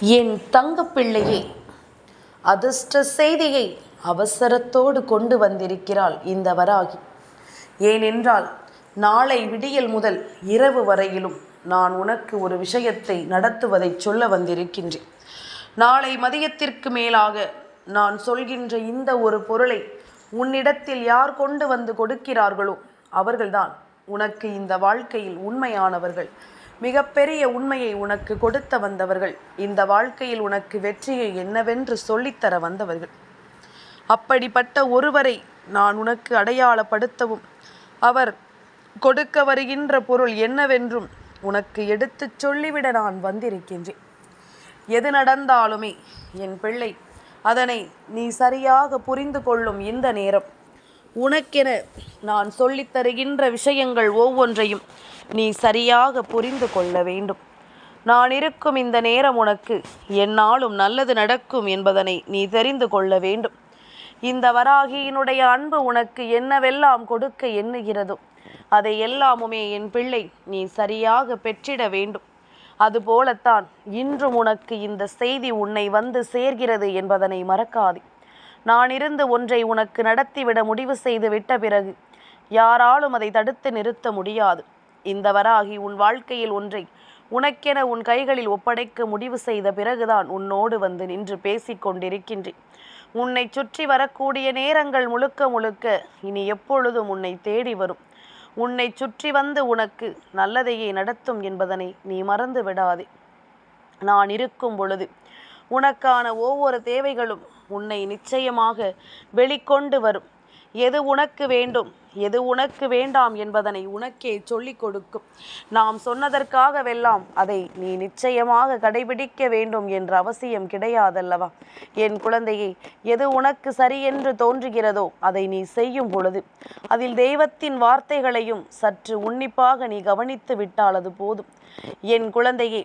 என் தங்கப்பிள்ளையே அதிர்ஷ்ட செய்தியை அவசரத்தோடு கொண்டு வந்திருக்கிறாள் இந்த வராகி. ஏனென்றால் நாளை விடியல் முதல் இரவு வரையிலும் நான் உனக்கு ஒரு விஷயத்தை நடத்துவதைச் சொல்ல வந்திருக்கின்றேன். நாளை மதியத்திற்கு மேலாக நான் சொல்கின்ற இந்த ஒரு பொருளை உன்னிடத்தில் யார் கொண்டு வந்து கொடுக்கிறார்களோ அவர்கள்தான் உனக்கு இந்த வாழ்க்கையில் உண்மையானவர்கள். மிகப்பெரிய உண்மையை உனக்கு கொடுத்த வந்தவர்கள் இந்த வாழ்க்கையில் உனக்கு வெற்றியை என்னவென்று சொல்லித்தர வந்தவர்கள். அப்படிப்பட்ட ஒருவரை நான் உனக்கு அடையாளப்படுத்தவும் அவர் கொடுக்க வருகின்ற பொருள் என்னவென்றும் உனக்கு எடுத்துச் சொல்லிவிட நான் வந்திருக்கின்றேன். எது நடந்தாலுமே என் பிள்ளை அதனை நீ சரியாக புரிந்து கொள்ளும் இந்த நேரம். உனக்கென நான் சொல்லித் தருகின்ற விஷயங்கள் ஒவ்வொன்றையும் நீ சரியாக புரிந்து கொள்ள வேண்டும். நான் இருக்கும் இந்த நேரம் உனக்கு என்னாலும் நல்லது நடக்கும் என்பதனை நீ தெரிந்து கொள்ள வேண்டும். இந்த வராகியினுடைய அன்பு உனக்கு என்னவெல்லாம் கொடுக்க எண்ணுகிறதோ அதை எல்லாமுமே என் பிள்ளை நீ சரியாக பெற்றிட வேண்டும். அதுபோலத்தான் இன்றும் உனக்கு இந்த செய்தி உன்னை வந்து சேர்கிறது என்பதனை மறக்காதே. நான் இருந்து ஒன்றை உனக்கு நடத்திவிட முடிவு செய்து விட்ட பிறகு யாராலும் அதை தடுத்து நிறுத்த முடியாது. இந்த வராகி உன் வாழ்க்கையில் ஒன்றை உனக்கென உன் கைகளில் ஒப்படைக்க முடிவு செய்த பிறகுதான் உன்னோடு வந்து நின்று பேசிக் கொண்டிருக்கின்றேன். உன்னை சுற்றி வரக்கூடிய நேரங்கள் முழுக்க முழுக்க இனி எப்பொழுதும் உன்னை தேடி வரும். உன்னை சுற்றி வந்து உனக்கு நல்லதையே நடத்தும் என்பதனை நீ மறந்து விடாதே. நான் இருக்கும் பொழுது உனக்கான ஒவ்வொரு தேவைகளும் உன்னை நிச்சயமாக வெளிக்கொண்டு வரும். எது உனக்கு வேண்டும்? எது உனக்கு வேண்டாம் என்பதனை உனக்கே சொல்லிக் கொடுக்கும். நாம் சொன்னதற்காகவெல்லாம் அதை நீ நிச்சயமாக கடைபிடிக்க வேண்டும் என்ற அவசியம் கிடையாதல்லவா? என் குழந்தையே எது உனக்கு சரி என்று தோன்றுகிறதோ அதை நீ செய்யும் பொழுது அதில் தெய்வத்தின் வார்த்தைகளையும் சற்று உன்னிப்பாக நீ கவனித்து விட்டால் அது போதும். என் குழந்தையே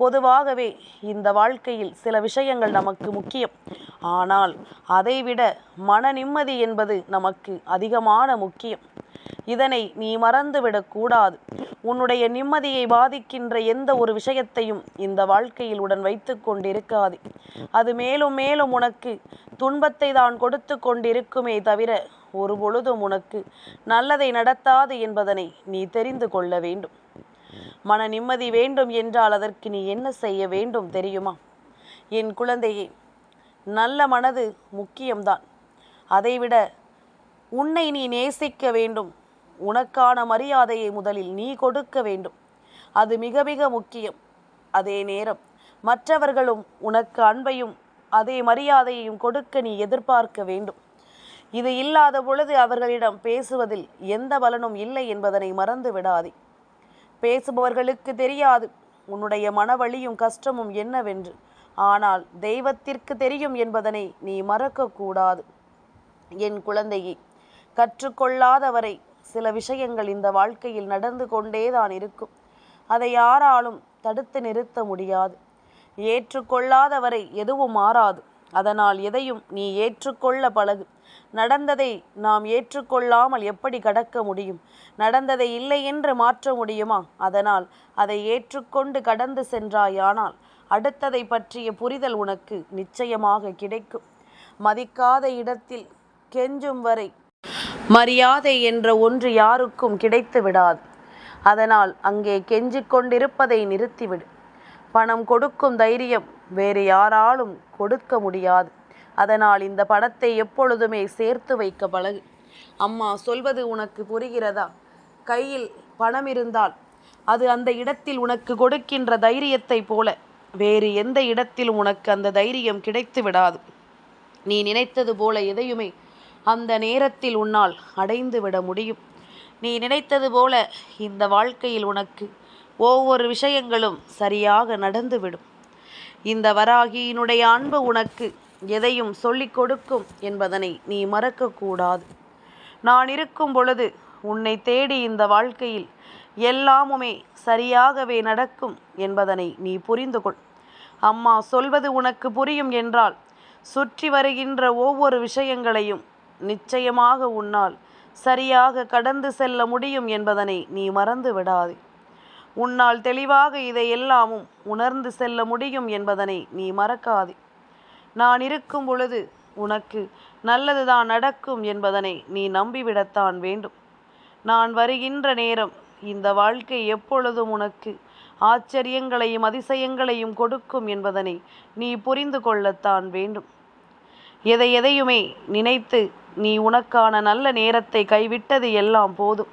பொதுவாகவே இந்த வாழ்க்கையில் சில விஷயங்கள் நமக்கு முக்கியம். ஆனால் அதைவிட மன நிம்மதி என்பது நமக்கு அதிகமான முக்கியம். இதனை நீ மறந்துவிடக்கூடாது உன்னுடைய நிம்மதியை பாதிக்கின்ற எந்த ஒரு விஷயத்தையும் இந்த வாழ்க்கையில் உடன் வைத்து கொண்டிருக்காது. அது மேலும் மேலும் உனக்கு துன்பத்தை தான் கொடுத்து கொண்டிருக்குமே தவிர ஒரு பொழுதும் உனக்கு நல்லதை நடத்தாது என்பதனை நீ தெரிந்து கொள்ள வேண்டும். மன நிம்மதி வேண்டும் என்றால் அதற்கு நீ என்ன செய்ய வேண்டும் தெரியுமா? என் குழந்தையே நல்ல மனது முக்கியம்தான். அதைவிட உன்னை நீ நேசிக்க வேண்டும். உனக்கான மரியாதையை முதலில் நீ கொடுக்க வேண்டும். அது மிக மிக முக்கியம். அதே நேரம் மற்றவர்களும் உனக்கு அன்பையும் அதே மரியாதையையும் கொடுக்க நீ எதிர்பார்க்க வேண்டும். இது இல்லாத பொழுது அவர்களிடம் பேசுவதில் எந்த பலனும் இல்லை என்பதனை மறந்து விடாதே பேசுபவர்களுக்கு தெரியாது. உன்னுடைய மனவழியும் கஷ்டமும் என்னவென்று. ஆனால் தெய்வத்திற்கு தெரியும் என்பதனை நீ மறக்கக்கூடாது. என் குழந்தையே கற்றுக்கொள்ளாதவரை சில விஷயங்கள் இந்த வாழ்க்கையில் நடந்து கொண்டேதான் இருக்கும். அதை யாராலும் தடுத்து நிறுத்த முடியாது. ஏற்றுக்கொள்ளாதவரை எதுவும் மாறாது. அதனால் எதையும் நீ ஏற்றுக்கொள்ள பழகு. நடந்ததை நாம் ஏற்றுக்கொள்ளாமல் எப்படி கடக்க முடியும்? நடந்ததை இல்லை என்று மாற்ற முடியுமா? அதனால் அதை ஏற்றுக்கொண்டு கடந்து சென்றாயானால் அடுத்ததை பற்றிய புரிதல் உனக்கு நிச்சயமாக கிடைக்கும். மதிக்காத இடத்தில் கெஞ்சும் வரை மரியாதை என்ற ஒன்று யாருக்கும் கிடைத்து விடாது. அதனால் அங்கே கெஞ்சிக் கொண்டிருப்பதை நிறுத்திவிடு. பணம் கொடுக்கும் தைரியம் வேறு யாராலும் கொடுக்க முடியாது. அதனால் இந்த பணத்தை எப்பொழுதுமே சேர்த்து வைக்க பழகு. அம்மா சொல்வது உனக்கு புரிகிறதா? கையில் பணம் இருந்தால் அது அந்த இடத்தில் உனக்கு கொடுக்கின்ற தைரியத்தை போல. வேறு எந்த இடத்தில் உனக்கு அந்த தைரியம் கிடைத்து விடாது. நீ நினைத்தது போல எதையுமே அந்த நேரத்தில் உன்னால் அடைந்து விட முடியும். நீ நினைத்தது போல இந்த வாழ்க்கையில் உனக்கு ஒவ்வொரு விஷயங்களும் சரியாக நடந்துவிடும். இந்த வராகியினுடைய அன்பு உனக்கு எதையும் சொல்லிக் கொடுக்கும் என்பதனை நீ மறக்கக்கூடாது. நான் இருக்கும் பொழுது உன்னை தேடி இந்த வாழ்க்கையில் எல்லாமுமே சரியாகவே நடக்கும் என்பதனை நீ புரிந்து கொள். அம்மா சொல்வது உனக்கு புரியும் என்றால் சுற்றி வருகின்ற ஒவ்வொரு விஷயங்களையும் நிச்சயமாக உன்னால் சரியாக கடந்து செல்ல முடியும் என்பதனை நீ மறந்து விடாதே. உன்னால் தெளிவாக இதை எல்லாமும் உணர்ந்து செல்ல முடியும் என்பதனை நீ மறக்காதே. நான் இருக்கும் பொழுது உனக்கு நல்லதுதான் நடக்கும் என்பதனை நீ நம்பிவிடத்தான் வேண்டும். நான் வருகின்ற நேரம் இந்த வாழ்க்கை எப்பொழுதும் உனக்கு ஆச்சரியங்களையும் அதிசயங்களையும் கொடுக்கும் என்பதனை நீ புரிந்து கொள்ளத்தான் வேண்டும். எதை எதையுமே நினைத்து நீ உனக்கான நல்ல நேரத்தை கைவிட்டது எல்லாம் போதும்.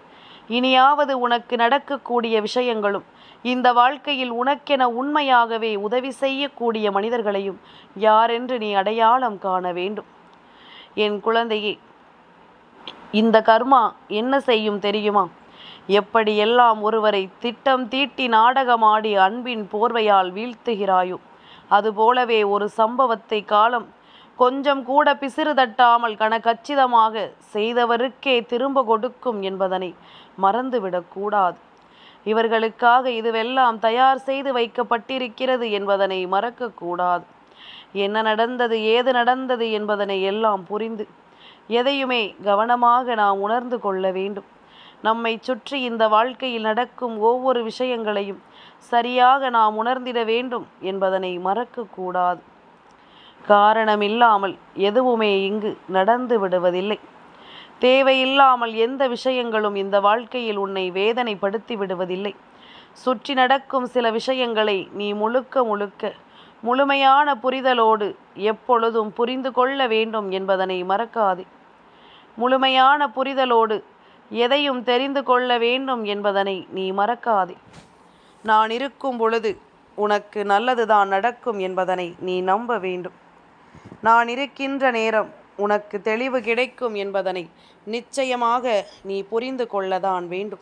இனியாவது உனக்கு நடக்கக்கூடிய விஷயங்களும் இந்த வாழ்க்கையில் உனக்கென உண்மையாகவே உதவி செய்யக்கூடிய மனிதர்களையும் யாரென்று நீ அடையாளம் காண வேண்டும். என் குழந்தையே இந்த கர்மா என்ன செய்யும் தெரியுமா? எப்படியெல்லாம் ஒருவரை திட்டம் தீட்டி நாடகமாடி அன்பின் போர்வையால் வீழ்த்துகிறாயோ அதுபோலவே ஒரு சம்பவத்தை காலம் கொஞ்சம் கூட பிசிறு தட்டாமல் கணக்கச்சிதமாக செய்தவருக்கே திரும்ப கொடுக்கும் என்பதனை மறந்துவிடக்கூடாது. இவர்களுக்காக இதுவெல்லாம் தயார் செய்து வைக்கப்பட்டிருக்கிறது என்பதனை மறக்கக்கூடாது. என்ன நடந்தது ஏது நடந்தது என்பதனை எல்லாம் புரிந்து எதையுமே கவனமாக நாம் உணர்ந்து கொள்ள வேண்டும். நம்மை சுற்றி இந்த வாழ்க்கையில் நடக்கும் ஒவ்வொரு விஷயங்களையும் சரியாக நாம் உணர்ந்திட வேண்டும் என்பதனை மறக்கக்கூடாது. காரணமில்லாமல் எதுவுமே இங்கு நடந்து விடுவதில்லை. தேவையில்லாமல் எந்த விஷயங்களும் இந்த வாழ்க்கையில் உன்னை வேதனைப்படுத்தி விடுவதில்லை. சுற்றி நடக்கும் சில விஷயங்களை நீ முழுக்க முழுக்க முழுமையான புரிதலோடு எப்பொழுதும் புரிந்து கொள்ள வேண்டும் என்பதனை மறக்காதே. முழுமையான புரிதலோடு எதையும் தெரிந்து கொள்ள வேண்டும் என்பதனை நீ மறக்காதே. நான் இருக்கும் பொழுது உனக்கு நல்லதுதான் நடக்கும் என்பதனை நீ நம்ப வேண்டும். நான் இருக்கின்ற நேரம் உனக்கு தெளிவு கிடைக்கும் என்பதனை நிச்சயமாக நீ புரிந்து கொள்ளதான் வேண்டும்.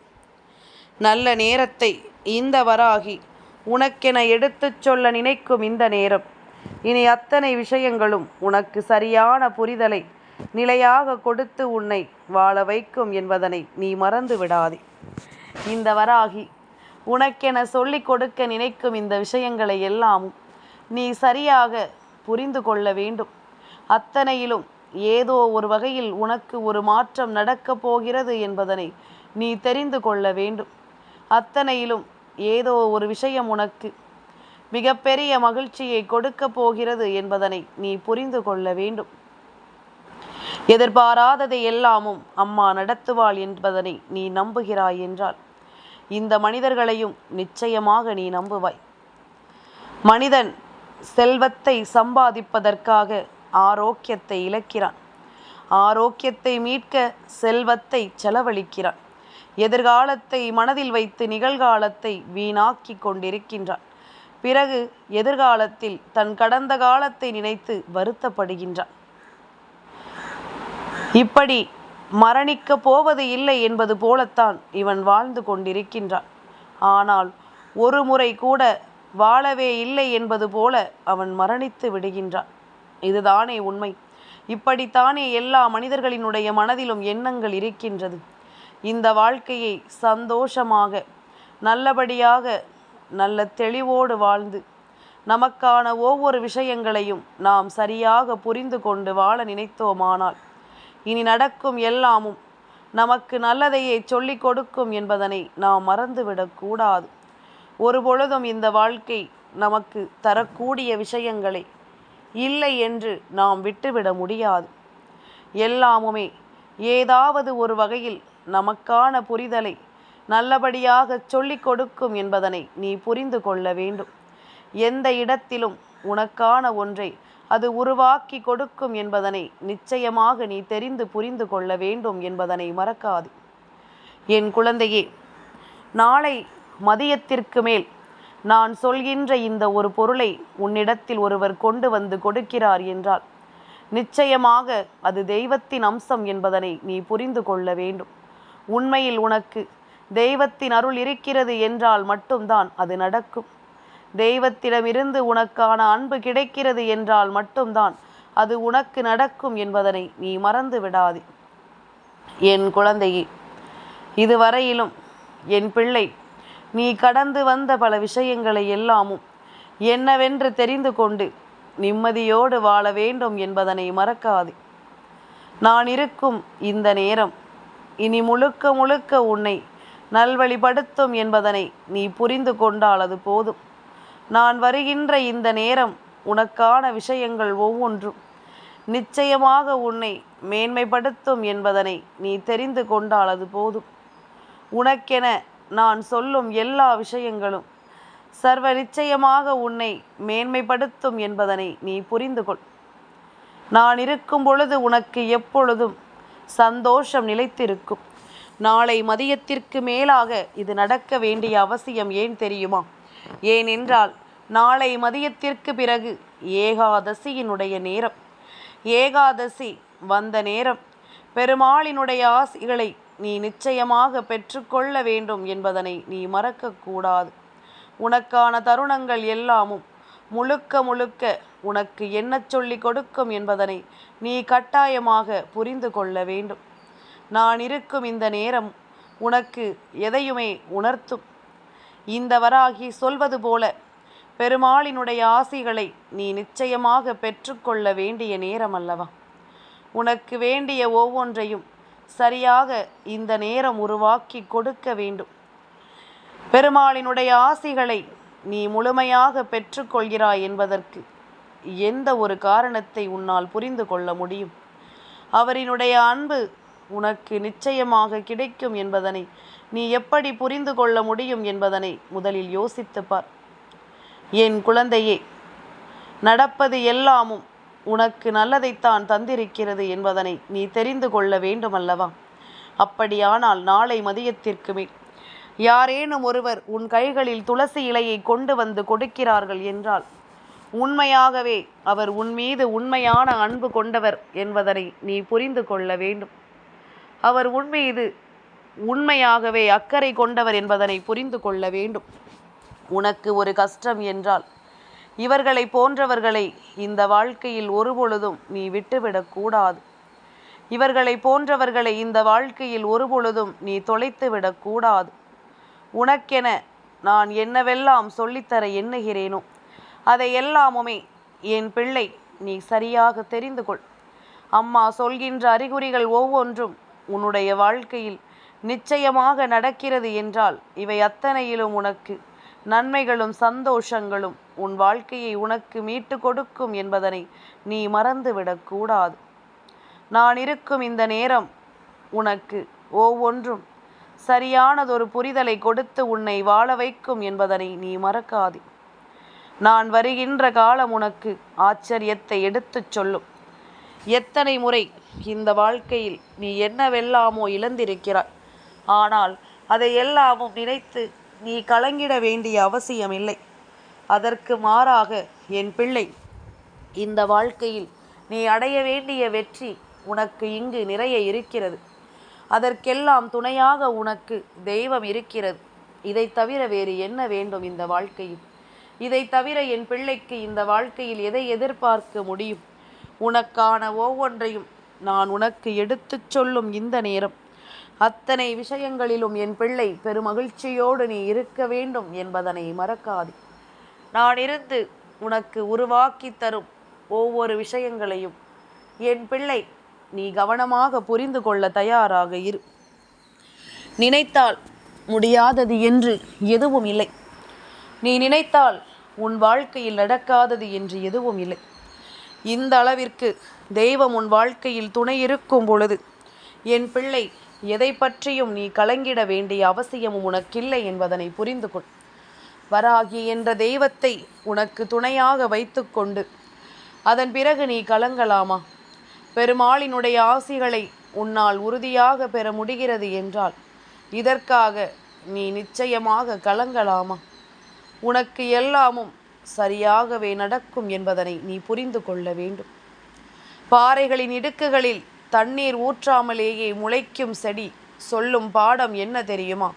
நல்ல நேரத்தை இந்த வராகி உனக்கென எடுத்துச் சொல்ல நினைக்கும் இந்த நேரம். இனி அத்தனை விஷயங்களும் உனக்கு சரியான புரிதலை நிலையாக கொடுத்து உன்னை வாழ வைக்கும் என்பதனை நீ மறந்து விடாதே. இந்த வராகி உனக்கென சொல்லிக் கொடுக்க நினைக்கும் இந்த விஷயங்களை எல்லாம் நீ சரியாக புரிந்து கொள்ள வேண்டும். அத்தனையிலும் ஏதோ ஒரு வகையில் உனக்கு ஒரு மாற்றம் நடக்கப் போகிறது என்பதனை நீ தெரிந்து கொள்ள வேண்டும். அத்தனையிலும் ஏதோ ஒரு விஷயம் உனக்கு மிகப்பெரிய மகிழ்ச்சியை கொடுக்கப் போகிறது என்பதனை நீ புரிந்து கொள்ள வேண்டும். எதிர்பாராததை எல்லாமும் அம்மா நடத்துவாள் என்பதனை நீ நம்புகிறாய் என்றால் இந்த மனிதர்களையும் நிச்சயமாக நீ நம்புவாய். மனிதன் செல்வத்தை சம்பாதிப்பதற்காக ஆரோக்கியத்தை இழக்கிறான். ஆரோக்கியத்தை மீட்க செல்வத்தை செலவழிக்கிறான். எதிர்காலத்தை மனதில் வைத்து நிகழ்காலத்தை வீணாக்கி கொண்டிருக்கின்றான். பிறகு எதிர்காலத்தில் தன் கடந்த காலத்தை நினைத்து வருத்தப்படுகின்றான். இப்படி மரணிக்கப் போவது இல்லை என்பது போலத்தான் இவன் வாழ்ந்து கொண்டிருக்கின்றான். ஆனால் ஒரு முறை கூட வாழவே இல்லை என்பது போல அவன் மரணித்து விடுகின்றான். இதுதானே உண்மை. இப்படித்தானே எல்லா மனிதர்களினுடைய மனதிலும் எண்ணங்கள் இருக்கின்றது. இந்த வாழ்க்கையை சந்தோஷமாக நல்லபடியாக நல்ல தெளிவோடு வாழ்ந்து நமக்கான ஒவ்வொரு விஷயங்களையும் நாம் சரியாக புரிந்து கொண்டு வாழ நினைத்தோமானால் இனி நடக்கும் எல்லாமும் நமக்கு நல்லதையே சொல்லிக் கொடுக்கும் என்பதனை நாம் மறந்துவிடக்கூடாது ஒரு பொழுதும் இந்த வாழ்க்கை நமக்கு தரக்கூடிய விஷயங்களை. இல்லை என்று நாம் விட்டுவிட முடியாது. எல்லாமுமே ஏதாவது ஒரு வகையில் நமக்கான புரிதலை நல்லபடியாக சொல்லிக் கொடுக்கும் என்பதனை நீ புரிந்து கொள்ள வேண்டும். எந்த இடத்திலும் உனக்கான ஒன்றை அது உருவாக்கி கொடுக்கும் என்பதனை நிச்சயமாக நீ தெரிந்து புரிந்து கொள்ள வேண்டும் என்பதனை மறக்காது. என் குழந்தையே நாளை மதியத்திற்கு மேல் நான் சொல்கின்ற இந்த ஒரு பொருளை உன்னிடத்தில் ஒருவர் கொண்டு வந்து கொடுக்கிறார் என்றால் நிச்சயமாக அது தெய்வத்தின் அம்சம் என்பதனை நீ புரிந்து கொள்ள வேண்டும். உண்மையில் உனக்கு தெய்வத்தின் அருள் இருக்கிறது என்றால் மட்டும்தான் அது நடக்கும். தெய்வத்திடமிருந்து உனக்கான அன்பு கிடைக்கிறது என்றால் மட்டும்தான் அது உனக்கு நடக்கும் என்பதனை நீ மறந்து விடாதே. என் குழந்தையே இதுவரையிலும் என் பிள்ளை நீ கடந்து வந்த பல விஷயங்களை எல்லாமும் என்னவென்று தெரிந்து கொண்டு நிம்மதியோடு வாழ வேண்டும் என்பதனை மறக்காது. நான் இருக்கும் இந்த நேரம் இனி முழுக்க முழுக்க உன்னை நல்வழிப்படுத்தும் என்பதனை நீ புரிந்து கொண்டால் அது போதும். நான் வருகின்ற இந்த நேரம் உனக்கான விஷயங்கள் ஒவ்வொன்றும் நிச்சயமாக உன்னை மேன்மைப்படுத்தும் என்பதனை நீ தெரிந்து கொண்டால் அது போதும். உனக்கென நான் சொல்லும் எல்லா விஷயங்களும் சர்வ நிச்சயமாக உன்னை மேன்மைப்படுத்தும் என்பதனை நீ புரிந்து கொள். நான் இருக்கும் பொழுது உனக்கு எப்பொழுதும் சந்தோஷம் நிலைத்திருக்கும். நாளை மதியத்திற்கு மேலாக இது நடக்க வேண்டிய அவசியம் ஏன் தெரியுமா? ஏனென்றால் நாளை மதியத்திற்கு பிறகு ஏகாதசியினுடைய நேரம். ஏகாதசி வந்த நேரம். பெருமாளினுடைய ஆசிகளை நீ நிச்சயமாக பெற்றுக்கொள்ள வேண்டும் என்பதனை நீ மறக்கக்கூடாது. உனக்கான தருணங்கள் எல்லாமும் முழுக்க முழுக்க உனக்கு என்ன சொல்லி கொடுக்கும் என்பதனை நீ கட்டாயமாக புரிந்து கொள்ள வேண்டும். நான் இருக்கும் இந்த நேரம் உனக்கு எதையுமே உணர்த்தும். இந்த வராகி சொல்வது போல பெருமாளினுடைய ஆசிகளை நீ நிச்சயமாக பெற்றுக்கொள்ள வேண்டிய நேரம் அல்லவா உனக்கு வேண்டிய ஒவ்வொன்றையும் சரியாக இந்த நேரம் உருவாக்கி கொடுக்க வேண்டும். பெருமாளினுடைய ஆசிகளை நீ முழுமையாக பெற்றுக்கொள்கிறாய் என்பதற்கு எந்த ஒரு காரணத்தை உன்னால் புரிந்து கொள்ள முடியும்? அவரினுடைய அன்பு உனக்கு நிச்சயமாக கிடைக்கும் என்பதனை நீ எப்படி புரிந்து கொள்ள முடியும் என்பதனை முதலில் யோசித்துப்பார் என் குழந்தையே நடப்பது எல்லாமும் உனக்கு நல்லதைத்தான் தந்திருக்கிறது என்பதனை நீ தெரிந்து கொள்ள வேண்டுமல்லவா? அப்படியானால் நாளை மதியத்திற்கு மேல். யாரேனும் ஒருவர் உன் கைகளில் துளசி இலையை கொண்டு வந்து கொடுக்கிறார்கள் என்றால் உண்மையாகவே அவர் உன் மீது உண்மையான அன்பு கொண்டவர் என்பதனை நீ புரிந்து கொள்ள வேண்டும். அவர் உன் மீது உண்மையாகவே அக்கறை கொண்டவர் என்பதனை புரிந்து கொள்ள வேண்டும். உனக்கு ஒரு கஷ்டம் என்றால் இவர்களை போன்றவர்களை இந்த வாழ்க்கையில் ஒருபொழுதும் நீ விட்டுவிடக்கூடாது இவர்களை போன்றவர்களை இந்த வாழ்க்கையில் ஒருபொழுதும் நீ தொலைத்து விடக்கூடாது உனக்கென நான் என்னவெல்லாம் சொல்லித்தர எண்ணுகிறேனோ அதை எல்லாமுமே என் பிள்ளை நீ சரியாக தெரிந்து கொள். அம்மா சொல்கின்ற அறிகுறிகள் ஒவ்வொன்றும் உன்னுடைய வாழ்க்கையில் நிச்சயமாக நடக்கிறது என்றால் இவை அத்தனையிலும் உனக்கு நன்மைகளும் சந்தோஷங்களும் உன் வாழ்க்கையை உனக்கு மீட்டு கொடுக்கும் என்பதனை நீ மறந்துவிடக்கூடாது நான் இருக்கும் இந்த நேரம் உனக்கு ஒவ்வொன்றும் சரியானதொரு புரிதலை கொடுத்து உன்னை வாழ வைக்கும் என்பதனை நீ மறக்காதே. நான் வருகின்ற காலம் உனக்கு ஆச்சரியத்தை எடுத்துச் சொல்லும். எத்தனை முறை இந்த வாழ்க்கையில் நீ என்னவெல்லாமோ இழந்திருக்கிறாய். ஆனால் அதை எல்லாமும் நினைத்து நீ கலங்கிட வேண்டிய அவசியமில்லை. அதற்கு மாறாக என் பிள்ளை இந்த வாழ்க்கையில் நீ அடைய வேண்டிய வெற்றி உனக்கு இங்கு நிறைய இருக்கிறது. அதற்கெல்லாம் துணையாக உனக்கு தெய்வம் இருக்கிறது. இதை தவிர வேறு என்ன வேண்டும் இந்த வாழ்க்கையில்? இதை தவிர என் பிள்ளைக்கு இந்த வாழ்க்கையில் எதை எதிர்பார்க்க முடியும்? உனக்கான ஒவ்வொன்றையும் நான் உனக்கு எடுத்துச் சொல்லும் இந்த நேரம். அத்தனை விஷயங்களிலும் என் பிள்ளை பெருமகிழ்ச்சியோடு நீ இருக்க வேண்டும் என்பதனை மறக்காதே. நான் இருந்து உனக்கு உருவாக்கி தரும் ஒவ்வொரு விஷயங்களையும் என் பிள்ளை நீ கவனமாக புரிந்து கொள்ள தயாராக இரு. நினைத்தால் முடியாதது என்று எதுவும் இல்லை. நீ நினைத்தால் உன் வாழ்க்கையில் நடக்காதது என்று எதுவும் இல்லை. இந்த அளவிற்கு தெய்வம் உன் வாழ்க்கையில் துணை இருக்கும் பொழுது என் பிள்ளை எதை பற்றியும் நீ கலங்கிட வேண்டிய அவசியமும் உனக்கில்லை என்பதனை புரிந்து கொள். வராகி என்ற தெய்வத்தை உனக்கு துணையாக வைத்துக்கொண்டு அதன் பிறகு நீ கலங்கலாமா? பெருமாளினுடைய ஆசிகளை உன்னால் உறுதியாக பெற முடிகிறது என்றால் இதற்காக நீ நிச்சயமாக கலங்கலாமா? உனக்கு எல்லாமும் சரியாகவே நடக்கும் என்பதனை நீ புரிந்து கொள்ள வேண்டும். பாறைகளின் இடுக்குகளில் தண்ணீர் ஊற்றாமலேயே முளைக்கும் செடி சொல்லும் பாடம் என்ன தெரியுமா?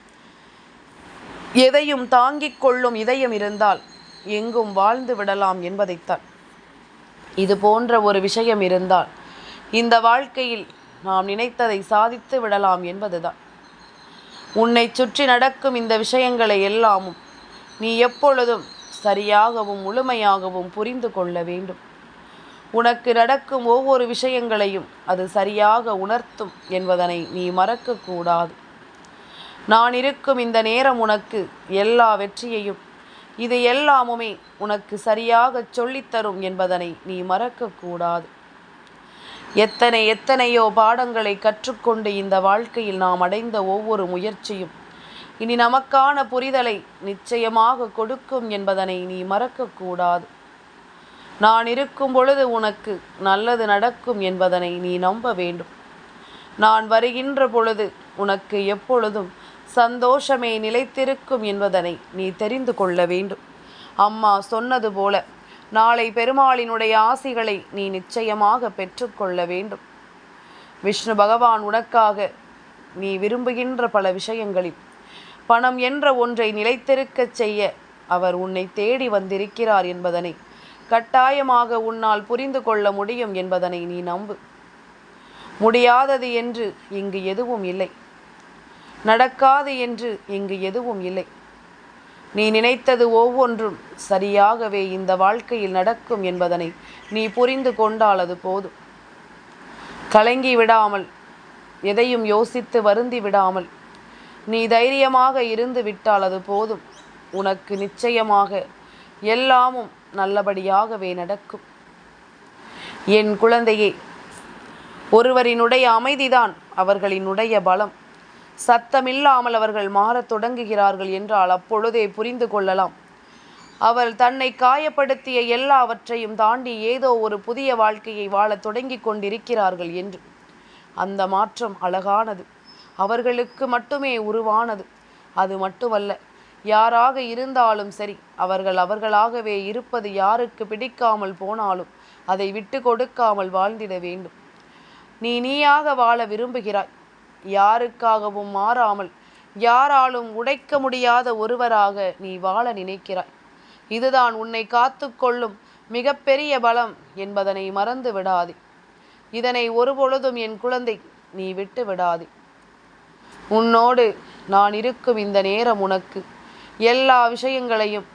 எதையும் தாங்கிக் கொள்ளும் இதயம் இருந்தால் எங்கும் வாழ்ந்து விடலாம் என்பதைத்தான். இது போன்ற ஒரு விஷயம் இருந்தால் இந்த வாழ்க்கையில் நாம் நினைத்ததை சாதித்து விடலாம் என்பதுதான். உன்னை சுற்றி நடக்கும் இந்த விஷயங்களை எல்லாமும் நீ எப்பொழுதும் சரியாகவும் முழுமையாகவும் புரிந்து கொள்ள வேண்டும். உனக்கு நடக்கும் ஒவ்வொரு விஷயங்களையும் அது சரியாக உணர்த்தும் என்பதனை நீ மறக்கக்கூடாது. நான் இருக்கும் இந்த நேரம் உனக்கு எல்லா வெற்றியையும். இது எல்லாமுமே உனக்கு சரியாகச் சொல்லித்தரும் என்பதனை நீ மறக்கக்கூடாது. எத்தனை எத்தனையோ பாடங்களை கற்றுக்கொண்டு இந்த வாழ்க்கையில் நாம் அடைந்த ஒவ்வொரு முயற்சியும் இனி நமக்கான புரிதலை நிச்சயமாக கொடுக்கும் என்பதனை நீ மறக்கக்கூடாது. நான் இருக்கும் பொழுது உனக்கு நல்லது நடக்கும் என்பதனை நீ நம்ப வேண்டும். நான் வருகின்ற பொழுது உனக்கு எப்பொழுதும் சந்தோஷமே நிலைத்திருக்கும் என்பதனை நீ தெரிந்து கொள்ள வேண்டும். அம்மா சொன்னது போல நாளை பெருமாளினுடைய ஆசிகளை நீ நிச்சயமாக பெற்றுக்கொள்ள வேண்டும். விஷ்ணு பகவான் உனக்காக நீ விரும்புகின்ற பல விஷயங்களில் பணம் என்ற ஒன்றை நிலைத்திருக்கச் செய்ய அவர் உன்னை தேடி வந்திருக்கிறார் என்பதனை கட்டாயமாக உன்னால் புரிந்து கொள்ள முடியும் என்பதனை நீ நம்பு. முடியாதது என்று இங்கு எதுவும் இல்லை. நடக்காது என்று இங்கு எதுவும் இல்லை. நீ நினைத்தது ஒவ்வொன்றும் சரியாகவே இந்த வாழ்க்கையில் நடக்கும் என்பதனை நீ புரிந்து கொண்டால் அது போதும். கலங்கி விடாமல் எதையும் யோசித்து வருந்தி விடாமல் நீ தைரியமாக இருந்து விட்டால் அது போதும். உனக்கு நிச்சயமாக எல்லாமும் நல்லபடியாகவே நடக்கும். என் குழந்தையே ஒருவரினுடைய அமைதிதான் அவர்களினுடைய பலம். சத்தமில்லாமல் அவர்கள் மாறத் தொடங்குகிறார்கள் என்றால் அப்பொழுதே புரிந்து கொள்ளலாம். அவள் தன்னை காயப்படுத்திய எல்லாவற்றையும் தாண்டி ஏதோ ஒரு புதிய வாழ்க்கையை வாழத் தொடங்கி கொண்டிருக்கிறார்கள் என்று. அந்த மாற்றம் அழகானது. அவர்களுக்கு மட்டுமே உருவானது. அது மட்டுமல்ல யாராக இருந்தாலும் சரி அவர்கள் அவர்களாகவே இருப்பது யாருக்கு பிடிக்காமல் போனாலும் அதை விட்டு கொடுக்காமல் வாழ்ந்திட வேண்டும். நீ நீயாக வாழ விரும்புகிறாய். யாருக்காகவும் மாறாமல் யாராலும் உடைக்க முடியாத ஒருவராக நீ வாழ நினைக்கிறாய். இதுதான் உன்னை காத்து கொள்ளும் மிகப்பெரிய பலம் என்பதனை மறந்து விடாதே. இதனை ஒருபொழுதும் என் குழந்தை நீ விட்டு விடாதே. உன்னோடு நான் இருக்கும் இந்த நேரம் உனக்கு எல்லா விஷயங்களையும்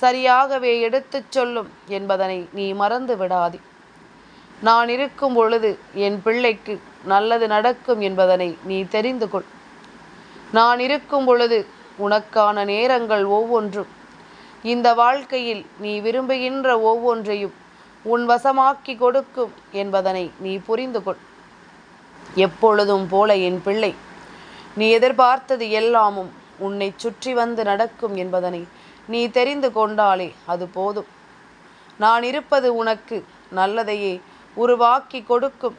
சரியாகவே எடுத்துச் சொல்லும் என்பதனை நீ மறந்து விடாதே. நான் இருக்கும் பொழுது என் பிள்ளைக்கு நல்லது நடக்கும் என்பதனை நீ தெரிந்து கொள். நான் இருக்கும் பொழுது உனக்கான நேரங்கள் ஒவ்வொன்றும். இந்த வாழ்க்கையில் நீ விரும்புகின்ற ஒவ்வொன்றையும் உன் வசமாக்கி கொடுக்கும் என்பதனை நீ புரிந்து கொள். எப்பொழுதும் போல என் பிள்ளை நீ எதிர்பார்த்தது எல்லாமும் உன்னை சுற்றி வந்து நடக்கும் என்பதனை நீ தெரிந்து கொண்டாலே அது போதும். நான் இருப்பது உனக்கு நல்லதையே உருவாக்கி கொடுக்கும்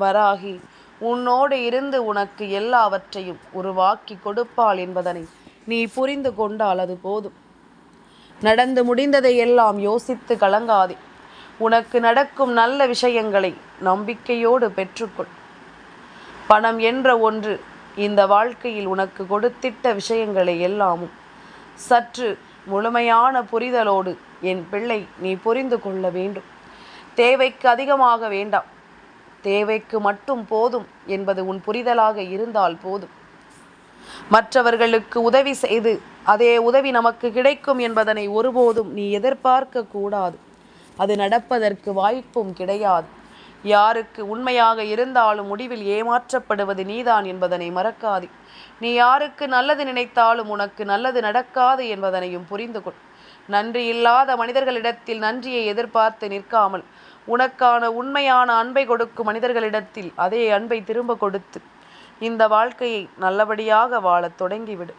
வராகி. உன்னோடு இருந்து உனக்கு எல்லாவற்றையும் உருவாக்கி கொடுப்பாள் என்பதனை நீ புரிந்து கொண்டால் அது போதும். நடந்து முடிந்ததை எல்லாம் யோசித்து கலங்காதே. உனக்கு நடக்கும் நல்ல விஷயங்களை நம்பிக்கையோடு பெற்றுக்கொள். பணம் என்ற ஒன்று இந்த வாழ்க்கையில் உனக்கு கொடுத்திட்ட விஷயங்களை எல்லாமும். சற்று முழுமையான புரிதலோடு என் பிள்ளை நீ புரிந்து கொள்ள வேண்டும். தேவைக்கு அதிகமாக வேண்டாம். தேவைக்கு மட்டும் போதும் என்பது உன் புரிதலாக இருந்தால் போதும். மற்றவர்களுக்கு உதவி செய்து அதே உதவி நமக்கு கிடைக்கும் என்பதனை ஒருபோதும் நீ எதிர்பார்க்க கூடாது. அது நடப்பதற்கு வாய்ப்பும் கிடையாது. யாருக்கு உண்மையாக இருந்தாலும் முடிவில் ஏமாற்றப்படுவது நீதான் என்பதனை மறக்காதே. நீ யாருக்கு நல்லது நினைத்தாலும் உனக்கு நல்லது நடக்காது என்பதனையும் புரிந்து கொள் நன்றி இல்லாத மனிதர்களிடத்தில் நன்றியை எதிர்பார்த்து நிற்காமல் உனக்கான உண்மையான அன்பை கொடுக்கும் மனிதர்களிடத்தில் அதே அன்பை திரும்ப கொடுத்து இந்த வாழ்க்கையை நல்லபடியாக வாழத் தொடங்கிவிடு.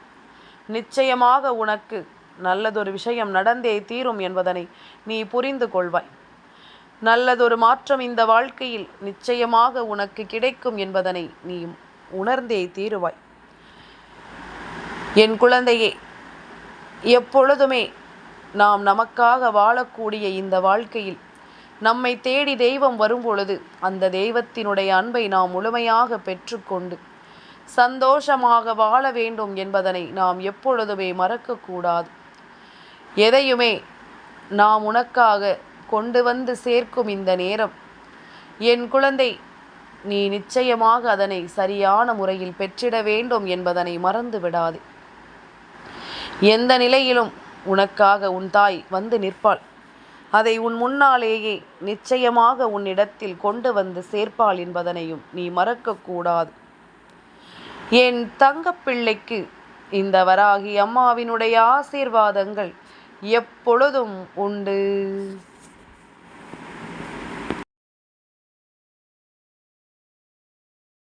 நிச்சயமாக உனக்கு நல்லதொரு விஷயம் நடந்தே தீரும் என்பதனை நீ புரிந்து கொள்வாய். நல்லதொரு மாற்றம் இந்த வாழ்க்கையில் நிச்சயமாக உனக்கு கிடைக்கும் என்பதனை நீ உணர்ந்தே தீருவாய். என் குழந்தையே எப்பொழுதுமே நாம் நமக்காக வாழக்கூடிய இந்த வாழ்க்கையில் நம்மை தேடி தெய்வம் வரும்பொழுது அந்த தெய்வத்தினுடைய அன்பை நாம் முழுமையாக பெற்றுக்கொண்டு சந்தோஷமாக வாழ வேண்டும் என்பதனை நாம் எப்பொழுதுமே மறக்கக்கூடாது. எதையுமே நாம் உனக்காக கொண்டு வந்து சேர்க்கும் இந்த நேரம். என் குழந்தை நீ நிச்சயமாக அதனை சரியான முறையில் பெற்றிட வேண்டும் என்பதனை மறந்து விடாது. எந்த நிலையிலும் உனக்காக உன் தாய் வந்து நிற்பாள். அதை உன் முன்னாலேயே நிச்சயமாக உன்னிடத்தில் கொண்டு வந்து சேர்ப்பாள் என்பதனையும் நீ மறக்கக்கூடாது. என் தங்கப்பிள்ளைக்கு இந்த வராகி அம்மாவினுடைய ஆசீர்வாதங்கள் எப்பொழுதும் உண்டு.